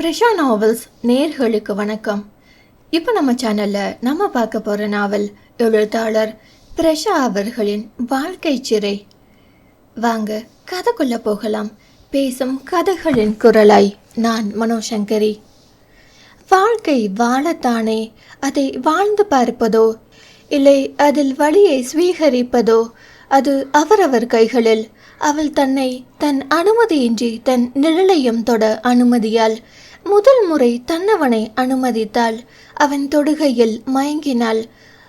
பிரஷா novels நேர்களுக்கு வணக்கம். இப்போ நம்ம சேனலில் நம்ம பார்க்க போகிற நாவல் எழுத்தாளர் பிரஷா அவர்களின் வாழ்க்கை சிறை. வாங்க கதைக்குள்ள போகலாம். பேசும் கதைகளின் குரலாய் நான் மனோசங்கரி வாழ்க்கை வாழத்தானே? அதை வாழ்ந்து பார்ப்பதோ? இல்லை அதில் வழியை சுவீகரிப்பதோ அது அவரவர் கைகளில். அவள் தன்னை தன் அனுமதியின்றி தன் நிழலையும் தொட அனுமதியால் முதல் முறை தன்னவனை அனுமதித்தாள். அவன் தொடுகையில் மயங்கினாள்.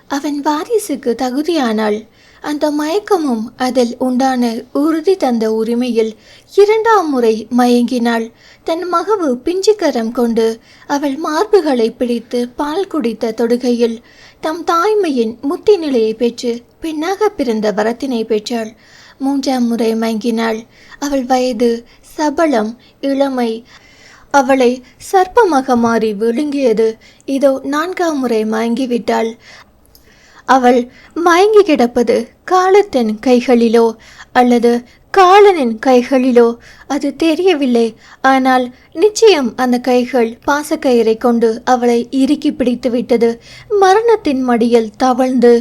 அவன் வாரிசுக்கு தகுதியானாள். அந்த மயக்கமும் அதில் உண்டான உறுதி தந்த உரிமையில் இரண்டாம் முறை மயங்கினாள். தன் மகவு பிஞ்சுக்கரம் கொண்டு அவள் மார்புகளை பிடித்து பால் குடித்த தொடுகையில் தம் தாய்மையின் முத்தி நிலையை பெற்று பெண்ணாக பிறந்த வரத்தினை பெற்றாள். மூன்றாம் முறை மயங்கினாள். அவள் வயது சபலம் இளமை அவளை சர்ப்பமாக மாறி விழுங்கியது. இதோ நான்காம் முறை மயங்கிவிட்டாள். அவள் மயங்கி கிடப்பது காலத்தின் கைகளிலோ அல்லது காலனின் கைகளிலோ. அது தெரியவில்லை. ஆனால் நிச்சயம் அந்த கைகள் பாசக்கயிறை கொண்டு அவளை இறுக்கி பிடித்து விட்டது. மரணத்தின் மடியில் தவழ்ந்து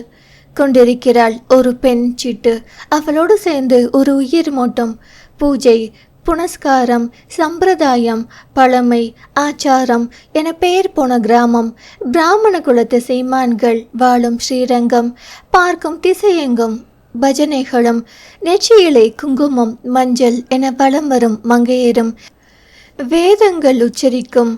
கொண்டிருக்கிறாள் ஒரு பெண் சீட்டு. அவளோடு சேர்ந்து ஒரு உயிர் மோட்டம். பூஜை புனஸ்காரம் சம்பிரதாயம் பழமை ஆச்சாரம் என பெயர் போன கிராமம் பிராமண குலத்து சீமான்கள் வாழும் ஸ்ரீரங்கம் பார்க்கும் திசையெங்கும் பஜனைகளும் நெற்றியிலை குங்குமம் மஞ்சள் என வலம் வரும் மங்கையரும் வேதங்கள் உச்சரிக்கும்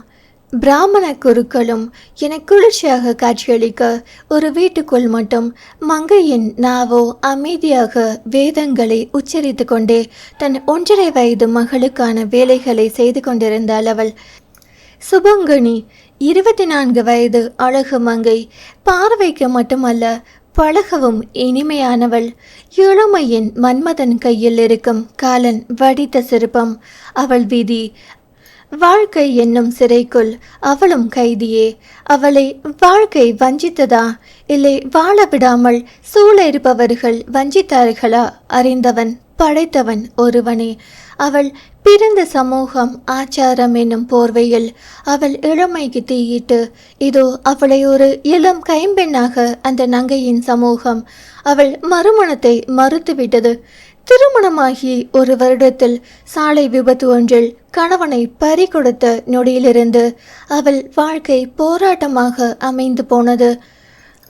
பிராமண குருக்களும் என குளிர்ச்சியாக காட்சியளிக்க ஒரு வீட்டுக்குள் மட்டும் மங்கையின் நாவோ அமைதியாக வேதங்களை உச்சரித்து கொண்டே தன் ஒன்றரை வயது மகளுக்கான வேலைகளை செய்து கொண்டிருந்தாள் அவள். சுபங்கனி இருபத்தி நான்கு வயது அழகு மங்கை பார்வைக்கு மட்டுமல்ல பழகவும் இனிமையானவள். இளமையின் மன்மதன் கையில் இருக்கும் காலன் வடித்த சிற்பம். அவள் விதி வாழ்க்கை என்னும் சிறைக்குள் அவளும் கைதியே. அவளை வாழ்க்கை வஞ்சித்ததா? இல்லை வாழ விடாமல் சூழ இருப்பவர்கள் வஞ்சித்தார்களா? அறிந்தவன் படைத்தவன் ஒருவனே. அவள் பிறந்த சமூகம் ஆச்சாரம் என்னும் போர்வையில் அவள் இளமைக்கு தீயிட்டு இதோ அவளை ஒரு இளம் கைம்பெண்ணாக அந்த நங்கையின் சமூகம். அவள் மறுமணத்தை மறுத்துவிட்டது. திருமணமாகி ஒரு வருடத்தில் சாலை விபத்து ஒன்றில் கணவனை பறி கொடுத்த நொடியிலிருந்து அவள் வாழ்க்கை போராட்டமாக அமைந்து போனது.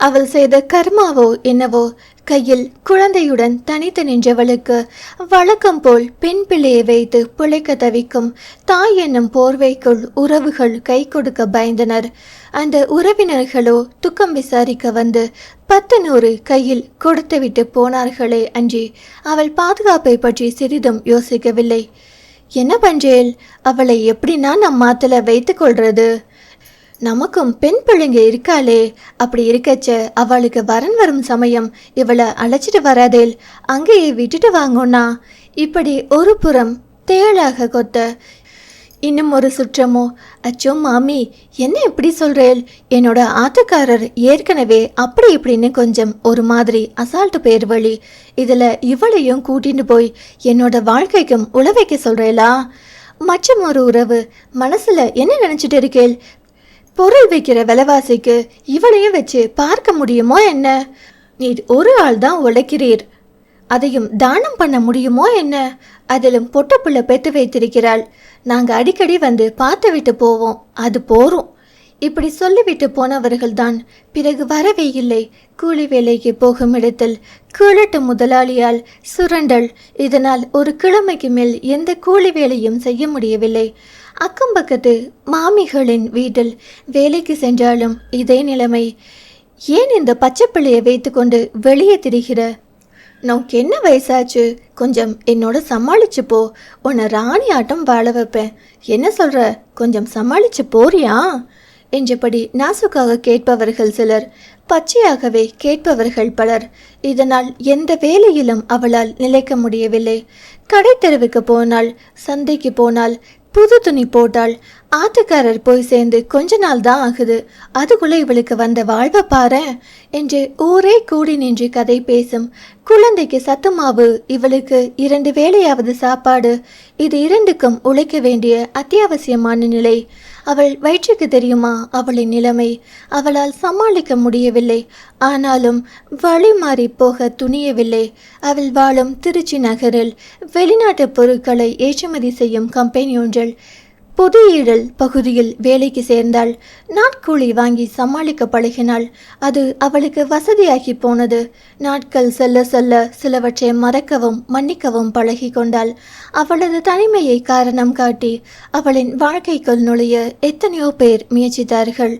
அவள் செய்த கர்மாவோ என்னவோ கையில் குழந்தையுடன் தனித்து நின்றவளுக்கு வழக்கம் போல் பெண் பிள்ளையை வைத்து பிழைக்க தவிக்கும் தாய் என்னும் போர்வைக்குள் உறவுகள் கை கொடுக்க பயந்தனர். அந்த உறவினர்களோ துக்கம் விசாரிக்க வந்து பத்து நூறு கையில் கொடுத்துவிட்டு போனார்களே அன்றி அவள் பாதுகாப்பை பற்றி சிறிதும் யோசிக்கவில்லை. என்ன பஞ்சேல்? அவளை எப்படி நான் அம்மாத்துல வைத்து கொள்றது? நமக்கும் பெண் பிள்ளைங்க இருக்காளே. அப்படி இருக்கச்ச அவளுக்கு வரன் வரும் சமயம் இவளை அழைச்சிட்டு வராதேல் அங்கேயே விட்டுட்டு வாங்கோண்ணா. இப்படி ஒரு புறம் தேளாக கொத்த இன்னும் ஒரு சுற்றமோ அச்சோ மாமி என்ன இப்படி சொல்கிறேள் என்னோட ஆத்துக்காரர் ஏற்கனவே அப்படி இப்படின்னு கொஞ்சம் ஒரு மாதிரி அசால்ட்டு பேர் வழி இதில் இவளையும் கூட்டின்னு போய் என்னோட வாழ்க்கைக்கும் உழவைக்க சொல்கிறேளா மற்றும் ஒரு உறவு மனசுல என்ன நினைச்சிட்டு இருக்கேள் பொருள் வைக்கிற விலைவாசிக்கு இவளையும் வச்சு பார்க்க முடியுமோ என்ன? நீர் ஒரு ஆள் தான் உழைக்கிறீர். அதையும் தானம் பண்ண முடியுமோ என்ன? அதிலும் பொட்டப்புள்ள பெற்று வைத்திருக்கிறாள். நாங்க அடிக்கடி வந்து பார்த்து விட்டு போவோம். அது போரும். இப்படி சொல்லிவிட்டு போனவர்கள்தான் பிறகு வரவே இல்லை. கூலி வேலைக்கு போகும் இடத்தில் கிழட்டு முதலாளியால் சுரண்டல். இதனால் ஒரு கிழமைக்கு மேல் எந்த கூலி வேலையும் செய்ய முடியவில்லை. அக்கம் பக்கத்து மாமிகளின் வீட்டில் வேலைக்கு சென்றாலும் இதே நிலைமை. ஏன் இந்த பச்சை பிள்ளையை வைத்துக்கொண்டு வெளியே திரிகிற? நமக்கு என்ன வயசாச்சு? கொஞ்சம் என்னோட சமாளிச்சு போ. உன்னை ராணி ஆட்டம் வாழ வைப்பேன். என்ன சொல்ற? கொஞ்சம் சமாளிச்சு போறியா? என்றபடி நாசுக்காக கேட்பவர்கள் சிலர் பச்சையாகவே கேட்பவர்கள் பலர். இதனால் எந்த வேலையிலும் அவளால் நிலைக்க முடியவில்லை. கடை தெருவுக்கு போனால் சந்தைக்கு போனால் புது துணி போட்டால் ஆட்டுக்காரர் போய் சேர்ந்து கொஞ்ச நாள் தான் ஆகுது. அதுக்குள்ள இவளுக்கு வந்த வாழ்வை பாரேன் என்று ஊரே கூடி நின்று கதை பேசும். குழந்தைக்கு சத்துமாவு இவளுக்கு இரண்டு வேளையாவது சாப்பாடு. இது இரண்டுக்கும் உழைக்க வேண்டிய அத்தியாவசியமான நிலை. அவள் வயிற்றுக்கு தெரியுமா அவளின் நிலைமை? அவளால் சமாளிக்க முடியவில்லை. ஆனாலும் வழி மாறி போக துணியவில்லை. அவள் வாழும் திருச்சி நகரில் வெளிநாட்டு பொருட்களை ஏற்றுமதி செய்யும் கம்பெனி ஒன்றில் புதுஈழல் பகுதியில் வேலைக்கு சேர்ந்தாள். நாட்கூலி வாங்கி சமாளிக்க பழகினாள். அது அவளுக்கு வசதியாகி போனது. நாட்கள் செல்ல செல்ல சிலவற்றை மறக்கவும் மன்னிக்கவும் பழகி கொண்டாள். அவளது தனிமையை காரணம் காட்டி அவளின் வாழ்க்கைக்குள் நுழைய எத்தனையோ பேர் முயற்சித்தார்கள்.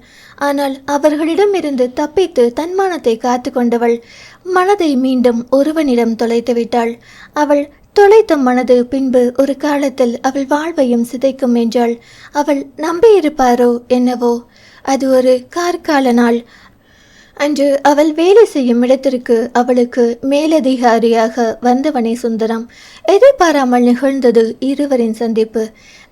ஆனால் அவர்களிடமிருந்து தப்பித்து தன்மானத்தை காத்து கொண்டவள் மனதை மீண்டும் ஒருவனிடம் தொலைத்து விட்டாள். அவள் தொலைத்த மனது பின்பு ஒரு காலத்தில் அவள் வாழ்வையும் சிதைக்கும் என்றால் அவள் நம்பியிருப்பாரோ என்னவோ? அது ஒரு கார்கால நாள். அன்று அவள் வேலை செய்யும் இடத்திற்கு அவளுக்கு மேலதிகாரியாக வந்தவனே சுந்தரம். எதிர்பாராமல் நிகழ்ந்தது இருவரின் சந்திப்பு.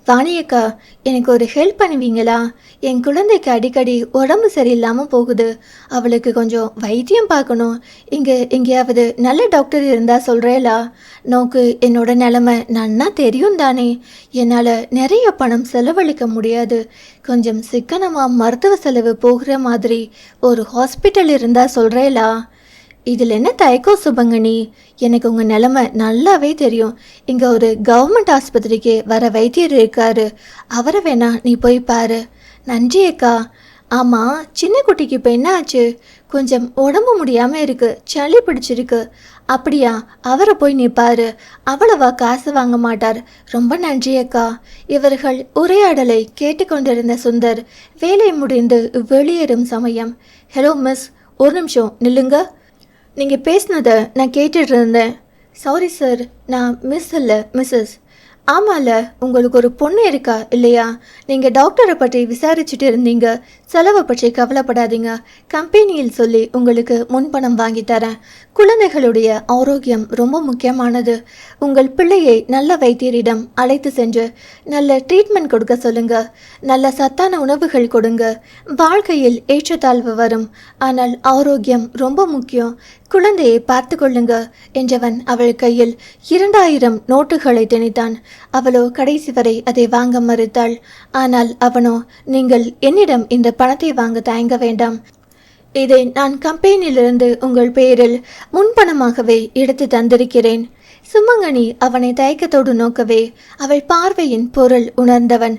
வாணியக்கா எனக்கு ஒரு ஹெல்ப் பண்ணுவீங்களா? என் குழந்தைக்கு அடிக்கடி உடம்பு சரியில்லாமல் போகுது. அவளுக்கு கொஞ்சம் வைத்தியம் பார்க்கணும். இங்கே எங்கேயாவது நல்ல டாக்டர் இருந்தால் சொல்கிறேலா நோக்கு என்னோட நிலமை நன்னா தெரியும் தானே? என்னால் நிறைய பணம் செலவழிக்க முடியாது. கொஞ்சம் சிக்கனமாக மருத்துவ செலவு போகிற மாதிரி ஒரு ஹாஸ்பிட்டல் இருந்தால் சொல்கிறேலா இதில் என்ன தயக்கம் சுபங்கனி? எனக்கு உங்கள் நிலமை நல்லாவே தெரியும். இங்கே ஒரு கவர்மெண்ட் ஆஸ்பத்திரிக்கு வர வைத்தியர் இருக்காரு. அவரை வேணா நீ போய் பாரு. நன்றி அக்கா. ஆமாம் சின்ன குட்டிக்கு இப்போ என்ன ஆச்சு? கொஞ்சம் உடம்பு முடியாமல் இருக்கு. சளி பிடிச்சிருக்கு. அப்படியா அவரை போய் நீ பாரு. அவ்வளவா காசு வாங்க மாட்டார். ரொம்ப நன்றி அக்கா. இவர்கள் உரையாடலை கேட்டுக்கொண்டிருந்த சுந்தர் வேலை முடிந்து வெளியேறும் சமயம். Hello miss. ஒரு நிமிஷம் நில்லுங்க. நீங்கள் பேசினதை நான் கேட்டுட்டு இருந்தேன் சாரி சார் நான் மிஸ் இல்லை மிஸ்ஸஸ் ஆமாம்ல உங்களுக்கு ஒரு பொண்ணு இருக்கா இல்லையா? நீங்கள் டாக்டரை பற்றி விசாரிச்சுட்டு இருந்தீங்க. செலவை பற்றி கவலைப்படாதீங்க. கம்பெனியில் சொல்லி உங்களுக்கு முன்பணம் வாங்கி தரேன். குழந்தைகளுடைய ஆரோக்கியம் ரொம்ப முக்கியமானது. உங்கள் பிள்ளையை நல்ல வைத்தியரிடம் அழைத்து சென்று நல்ல ட்ரீட்மெண்ட் கொடுக்க சொல்லுங்க. நல்ல சத்தான உணவுகள் கொடுங்க. வாழ்க்கையில் ஏற்றத்தாழ்வு வரும். ஆனால் ஆரோக்கியம் ரொம்ப முக்கியம். குழந்தையை பார்த்து கொள்ளுங்க என்றவன் அவள் கையில் இரண்டாயிரம் நோட்டுகளை திணித்தான். அவளோ கடைசி வரை அதை வாங்க மறுத்தாள். ஆனால் அவனோ நீங்கள் என்னிடம் இந்த பணத்தை வாங்க தயங்க வேண்டாம். இதை நான் கம்பெனியிலிருந்து உங்கள் பெயரில் முன்பணமாகவே எடுத்து தந்திருக்கிறேன். சுமங்கனி அவனை தயக்கத்தோடு நோக்கவே அவள் பார்வையின் பொருள் உணர்ந்தவன்.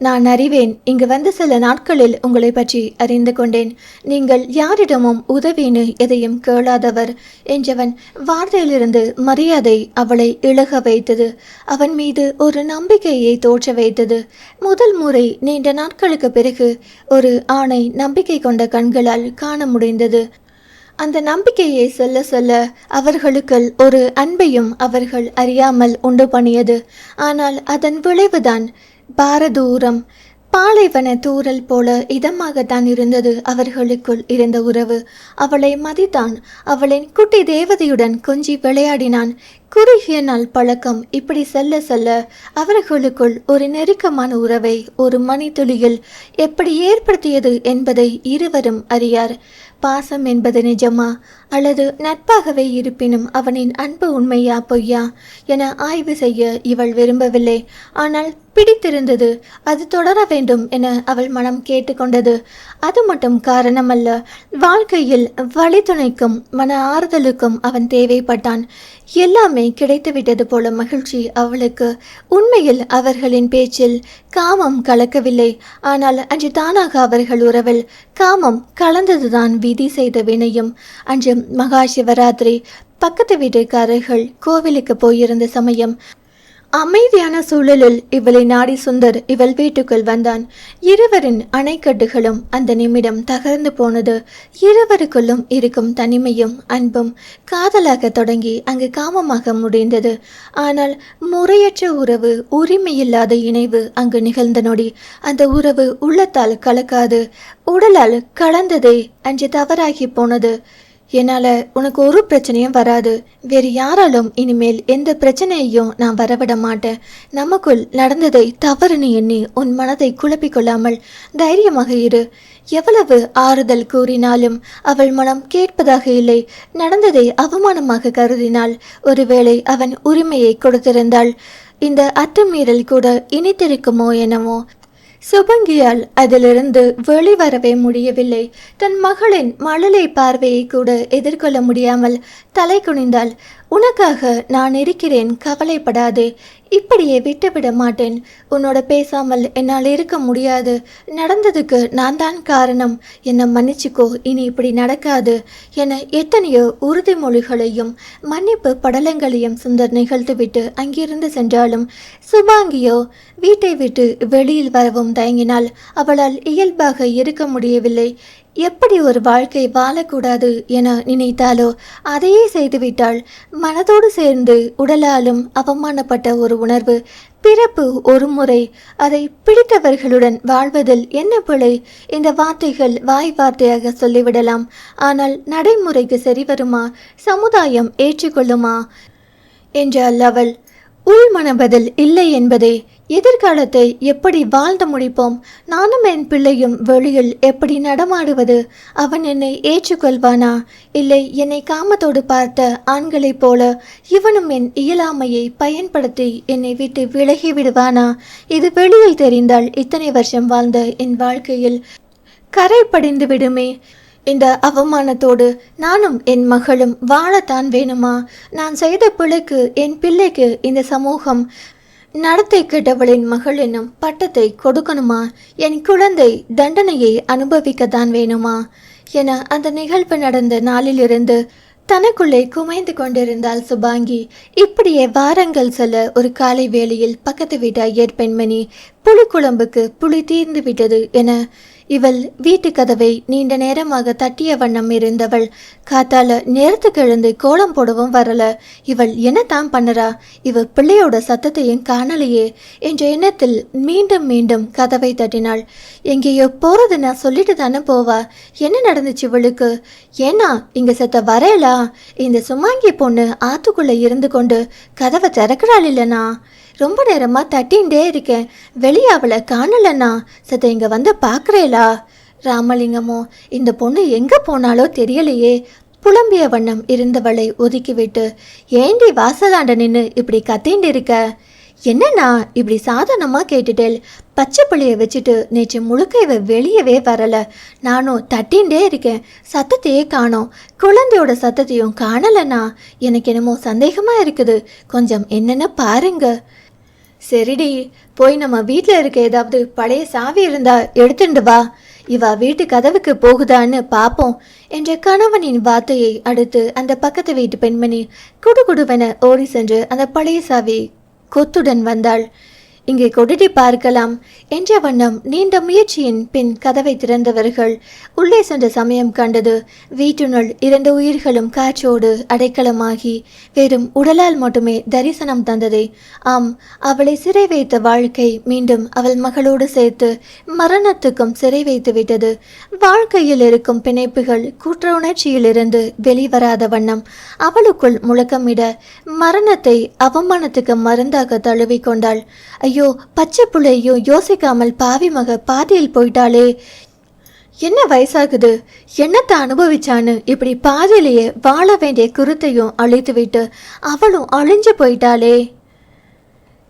நான் அறிவேன் இங்கு வந்து சில நாட்களில் உங்களை பற்றி அறிந்து கொண்டேன். நீங்கள் யாரிடமும் உதவின்னு எதையும் கேளாதவர். என்றவன் வார்த்தையிலிருந்து மரியாதை அவளை இழக வைத்தது. அவன் மீது ஒரு நம்பிக்கையை தோற்ற வைத்தது. முதல் முறை நீண்ட நாட்களுக்கு பிறகு ஒரு ஆணை நம்பிக்கை கொண்ட கண்களால் காண முடிந்தது. அந்த நம்பிக்கையை சொல்ல சொல்ல அவர்களுக்குள் ஒரு அன்பையும் அவர்கள் அறியாமல் உண்டு பண்ணியது. ஆனால் அதன் விளைவுதான் பாரதூரம். பாலைவன தூரல் போல இதமாகத்தான் இருந்தது அவர்களுக்குள் இருந்த உறவு. அவளை மதித்தான். அவளின் குட்டி தேவதையுடன் கொஞ்சி விளையாடினான். குறுகிய நாள் பழக்கம் இப்படி செல்ல செல்ல அவர்களுக்குள் ஒரு நெருக்கமான உறவை ஒரு மணித்துளியில் எப்படி ஏற்படுத்தியது என்பதை இருவரும் அறியார். பாசம் என்பது நிஜமா? அல்லது நட்பாகவே இருப்பினும் அவனின் அன்பு உண்மையா பொய்யா? என ஆய்வு செய்ய இவள் விரும்பவில்லை. ஆனால் பிடித்திருந்தது அது தொடர வேண்டும் என அவள் மனம் கேட்டுக்கொண்டது. அது மட்டும் காரணமல்ல வாழ்க்கையில் வழித்துணைக்கும் மன ஆறுதலுக்கும் அவன் தேவைப்பட்டான். எல்லாமே கிடைத்துவிட்டது போல மகிழ்ச்சி அவளுக்கு. உண்மையில் அவர்களின் பேச்சில் காமம் கலக்கவில்லை. ஆனால் அன்று தானாக அவர்கள் உறவில் காமம் கலந்ததுதான் விதி செய்த வினையும். அன்று மகா சிவராத்திரி பக்கத்து வீட்டுக்காரர்கள் கோவிலுக்கு போயிருந்த சமயம் அமைதியான சூழலில் இவளை நாடி சுந்தர் இவள் வீட்டுக்குள் வந்தான். இருவரின் அணைக்கட்டுகளும் அந்த நிமிடம் தகர்ந்து போனது. இருவருக்குள்ளும் இருக்கும் தனிமையும் அன்பும் காதலாக தொடங்கி அங்கு காமமாக முடிந்தது. ஆனால் முறையற்ற உறவு உரிமையில்லாத இணைவு அங்கு நிகழ்ந்த நொடி அந்த உறவு உள்ளத்தால் கலக்காது. உடலால் கலந்ததே அன்று தவறாகி போனது. என்னால் உனக்கு ஒரு பிரச்சனையும் வராது. வேறு யாராலும் இனிமேல் எந்த பிரச்சனையையும் நான் வரவிட மாட்டேன். நமக்குள் நடந்ததை தவறுன்னு எண்ணி உன் மனதை குழப்பிக்கொள்ளாமல் தைரியமாக இரு. எவ்வளவு ஆறுதல் கூறினாலும் அவள் மனம் கேட்பதாக இல்லை. நடந்ததை அவமானமாக கருதினாள் ஒருவேளை அவன் உரிமையை கொடுத்திருந்தாள் இந்த அத்துமீறல் கூட இனித்திருக்குமோ எனவோ சுபங்கியால் அதிலிருந்து வெளிவரவே முடியவில்லை. தன் மகளின் மழலை பார்வையை கூட எதிர்கொள்ள முடியாமல் தலை குனிந்தாள். உனக்காக நான் இருக்கிறேன் கவலைப்படாதே. இப்படியே விட்டுவிட மாட்டேன். உன்னோட பேசாமல் என்னால் இருக்க முடியாது. நடந்ததுக்கு நான் தான் காரணம். என்னை மன்னிச்சுக்கோ இனி இப்படி நடக்காது என எத்தனையோ உறுதிமொழிகளையும் மன்னிப்பு படலங்களையும் சுந்தர் நிகழ்த்துவிட்டு அங்கிருந்து சென்றாலும் சுபாங்கியோ வீட்டை விட்டு வெளியில் வரவும் தயங்கினாள் அவளால் இயல்பாக இருக்க முடியவில்லை. எப்படி ஒரு வாழ்க்கை வாழக்கூடாது என நினைத்தாலோ அதையே செய்துவிட்டாள். மனதோடு சேர்ந்து உடலாலும் அவமானப்பட்ட ஒரு உணர்வு பிறப்பு ஒரு முறை அதை பிடித்தவர்களுடன் வாழ்வதில் என்ன பிழை? இந்த வார்த்தைகள் வாய் வார்த்தையாக சொல்லிவிடலாம். ஆனால் நடைமுறைக்கு சரி வருமா சமுதாயம் ஏற்றுக்கொள்ளுமா? என்றாள் அவள். உள்மனபதில் இல்லை என்பதே எதிர்காலத்தை எப்படி வாழ்ந்து முடிப்போம்? நானும் என் பிள்ளையும் வெளியில் எப்படி நடமாடுவது? அவன் என்னை ஏற்றுக்கொள்வானா? இல்லை என்னை காமத்தோடு பார்த்த ஆண்களைப் போல இவனும் என் இயலாமையை பயன்படுத்தி என்னை விட்டு விலகி விடுவானா? இது வெளியில் தெரிந்தால் இத்தனை வருஷம் வாழ்ந்த என் வாழ்க்கையில் கரை படிந்து விடுமே. இந்த அவமானத்தோடு நானும் என் மகளும் வாழத்தான் வேணுமா? நான் செய்த பிள்ளைக்கு என் பிள்ளைக்கு இந்த சமூகம் நடத்தை கெட்டவளின் மகள் என்னும் பட்டத்தை கொடுக்கணுமா? என் குழந்தை தண்டனையை அனுபவிக்கத்தான் வேணுமா? என அந்த நிகழ்வு நடந்த நாளிலிருந்து தனக்குள்ளே குமைந்து கொண்டிருந்தாள் சுபாங்கி. இப்படியே வாரங்கள் செல்ல ஒரு காலை வேளையில் பக்கத்து வீட்டு ஐயர் பெண்மணி புளிக்குழம்புக்கு புளி தீர்ந்து விட்டது என இவள் வீட்டு கதவை நீண்ட நேரமாக தட்டிய வண்ணம் இருந்தவள். காத்தால நேரத்துக்கு எழுந்து கோலம் போடவும் வரல. இவள் என்னதான் பண்ணுறா? இவ பிள்ளையோட சத்தத்தையும் காணலையே என்ற எண்ணத்தில் மீண்டும் மீண்டும் கதவை தட்டினாள். எங்கேயோ போறது நான் சொல்லிட்டு தானே போவா? என்ன நடந்துச்சு இவளுக்கு? ஏன்னா இங்க செத்த வரையலா? இந்த சுமாங்கி பொண்ணு ஆத்துக்குள்ள இருந்து கொண்டு கதவை திறக்கிறாள் இல்லைனா? ரொம்ப நேரமாக தட்டின்டே இருக்கேன். வெளியே அவளை காணலண்ணா. சத்த இங்கே வந்து பார்க்குறேலா ராமலிங்கமோ இந்த பொண்ணு எங்கே போனாலோ தெரியலையே. புலம்பிய வண்ணம் இருந்தவளை ஒதுக்கிவிட்டு ஏண்டி வாசலாண்ட நின்று இப்படி கத்திண்டு இருக்க? என்னண்ணா இப்படி சாதாரணமாக கேட்டுட்டேல் பச்சை புளியை வச்சுட்டு நேற்று முழுக்க இவ வெளியவே வரலை. நானும் தட்டின்டே இருக்கேன். சத்தத்தையே காணோம். குழந்தையோட சத்தத்தையும் காணலண்ணா. எனக்கு என்னமோ சந்தேகமாக இருக்குது. கொஞ்சம் என்னென்ன பாருங்க. சரிடி போய் நம்ம வீட்டில் இருக்க ஏதாவது பழைய சாவி இருந்தா எடுத்துட்டு வா. இவ வீட்டு கதவுக்கு போகுதான்னு பார்ப்போம் என்ற கணவனின் வார்த்தையை அடுத்து அந்த பக்கத்து வீட்டு பெண்மணி குடுகுடுவென ஓடி சென்று அந்த பழைய சாவி கொத்துடன் வந்தாள். இங்கே கொடிடி பார்க்கலாம். என்ற வண்ணம் நீண்ட முயற்சியின் பின் கதவை திறந்தவர்கள் உள்ளே சென்ற சமயம் கண்டது வீட்டுனுள் இரண்டு உயிர்களும் காற்றோடு அடைக்கலமாகி வெறும் உடலால் மட்டுமே தரிசனம் தந்ததே. ஆம் அவளை சிறை வைத்த வாழ்க்கை மீண்டும் அவள் மகளோடு சேர்த்து மரணத்துக்கும் சிறை வைத்து விட்டது. வாழ்க்கையில் இருக்கும் பிணைப்புகள் குற்ற உணர்ச்சியிலிருந்து வெளிவராத வண்ணம் அவளுக்குள் முழக்கமிட மரணத்தை அவமானத்துக்கு மருந்தாக தழுவிக்கொண்டாள். ஐயோ பச்சை புள்ளையோ யோசிக்காமல் பாவி மக பாதியில் போயிட்டாளே. என்ன வயசாகுது? என்னத்தை அனுபவிச்சான்னு இப்படி பாதியிலேயே வாழ வேண்டிய குருத்தையும் அழித்துவிட்டு அவளும் அழிஞ்சு போயிட்டாளே.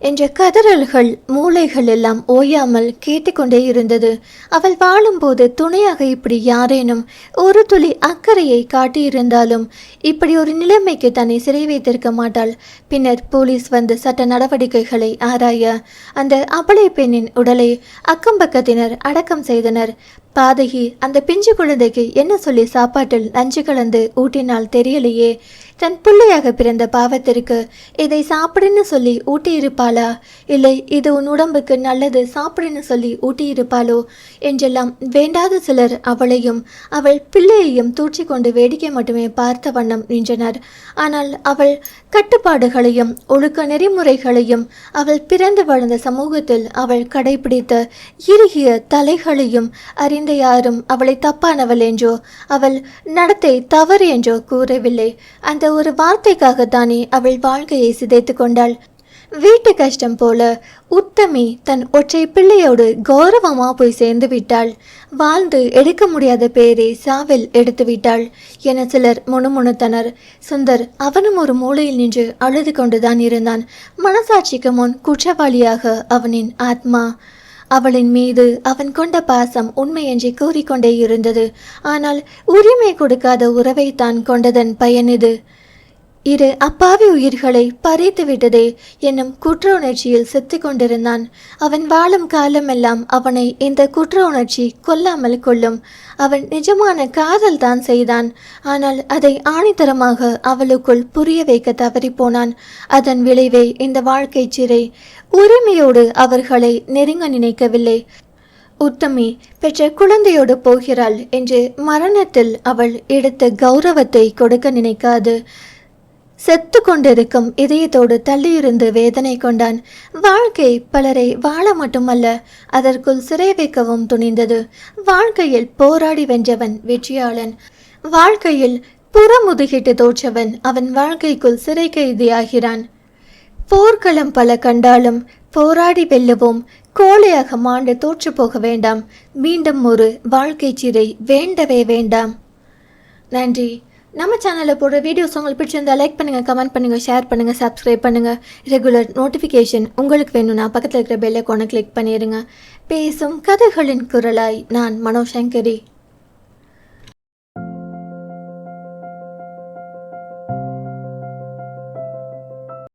என்ற கதறல்கள் மூளைகள் எல்லாம் ஓயாமல் கேட்டுக்கொண்டே இருந்தது. அவள் வாழும்போது துணையாக இப்படி யாரேனும் ஒரு துளி அக்கறையை காட்டியிருந்தாலும் இப்படி ஒரு நிலைமைக்கு தன்னை சிறை வைத்திருக்க மாட்டாள். பின்னர் போலீஸ் வந்து சட்ட நடவடிக்கைகளை ஆராய அந்த அபலை பெண்ணின் உடலை அக்கம்பக்கத்தினர் அடக்கம் செய்தனர். பாதகி அந்த பிஞ்சு குழந்தைக்கு என்ன சொல்லி சாப்பாட்டில் நஞ்சு கலந்து ஊட்டினால் தெரியலையே. தன் பிள்ளையாக பிறந்த பாவத்திற்கு இதை சாப்பிடுன்னு சொல்லி ஊட்டியிருப்பாளா? இல்லை இது உன் உடம்புக்கு நல்லது சாப்பிடுன்னு சொல்லி ஊட்டியிருப்பாளோ? என்றெல்லாம் வேண்டாத சிலர் அவளையும் அவள் பிள்ளையையும் தூற்றி கொண்டு வேடிக்கை மட்டுமே பார்த்த வண்ணம் நின்றனர். ஆனால் அவள் கட்டுப்பாடுகளையும் ஒழுக்க நெறிமுறைகளையும் அவள் பிறந்து வளர்ந்த சமூகத்தில் அவள் கடைபிடித்த இறுகிய தலைகளையும் அறி தெரிந்த யாரும் அவளை தப்பானவள் என்றோ அவள் நடத்தை தவறு என்றோ கூறவில்லை. அந்த ஒரு வார்த்தைக்காகத்தானே அவள் வாழ்க்கையை சிதைத்து கொண்டாள். வீட்டு கஷ்டம் போல உத்தமி தன் ஒற்றை பிள்ளையோடு கௌரவமா போய் சேர்ந்து விட்டாள். வாழ்ந்து எடுக்க முடியாத பேரை சாவில் எடுத்து விட்டாள் என சிலர் முணுமுணுத்தனர். சுந்தர் அவனும் ஒரு மூலையில் நின்று அழுது கொண்டுதான் இருந்தான். மனசாட்சிக்கு முன் குற்றவாளியாக அவனின் ஆத்மா அவளின் மீது அவன் கொண்ட பாசம் உண்மையென்றே கூறிக்கொண்டே இருந்தது. ஆனால் உரிமை கொடுக்காத உறவை தான் கொண்டதன் பயன் இது. இரு அப்பாவி உயிர்களை பறித்து விட்டதே என்னும் குற்ற உணர்ச்சியில் செத்து கொண்டிருந்தான். அவன் வாழும் காலமெல்லாம் அவனை இந்த குற்ற உணர்ச்சி கொல்லாமல் கொள்ளும். அவன் நிஜமான காதல் தான் செய்தான். ஆனால் அதை ஆணித்தரமாக அவளுக்குள் புரிய வைக்க தவறிப்போனான். அதன் விளைவே இந்த வாழ்க்கை சிறை. உரிமையோடு அவர்களை நெருங்க நினைக்கவில்லை. உத்தமி பெற்ற குழந்தையோடு போகிறாள் என்று மரணத்தில் அவள் எடுத்த கௌரவத்தை கொடுக்க நினைக்காது. செத்து கொண்டிருக்கும் இதயத்தோடு தள்ளியிருந்து வேதனை கொண்டான். வாழ்க்கை பலரை வாழ மட்டுமல்ல அதற்குள் சிறை வைக்கவும் துணிந்தது. வாழ்க்கையில் போராடி வென்றவன் வெற்றியாளன். வாழ்க்கையில் புறமுதுகிட்டு தோற்றவன் அவன் வாழ்க்கைக்குள் சிறை கைதியாகிறான். போர்க்களம் பல கண்டாலும் போராடி வெல்லுவோம் கோழையாக மாண்டு தோற்று போக வேண்டாம். மீண்டும் ஒரு வாழ்க்கை சிறை வேண்டவே வேண்டாம். நன்றி. நம்ம சேனலில் போடுற வீடியோஸ் உங்களுக்கு பிடிச்சிருந்தா லைக் பண்ணுங்கள் கமெண்ட் பண்ணுங்கள் ஷேர் பண்ணுங்கள் சப்ஸ்கிரைப் பண்ணுங்கள் ரெகுலர் நோட்டிஃபிகேஷன் உங்களுக்கு வேணும்னா பக்கத்தில் இருக்கிற பெல் ஐக்கானை கிளிக் பண்ணிடுங்க. பேசும் கதைகளின் குரலாய் நான் மனோசங்கரி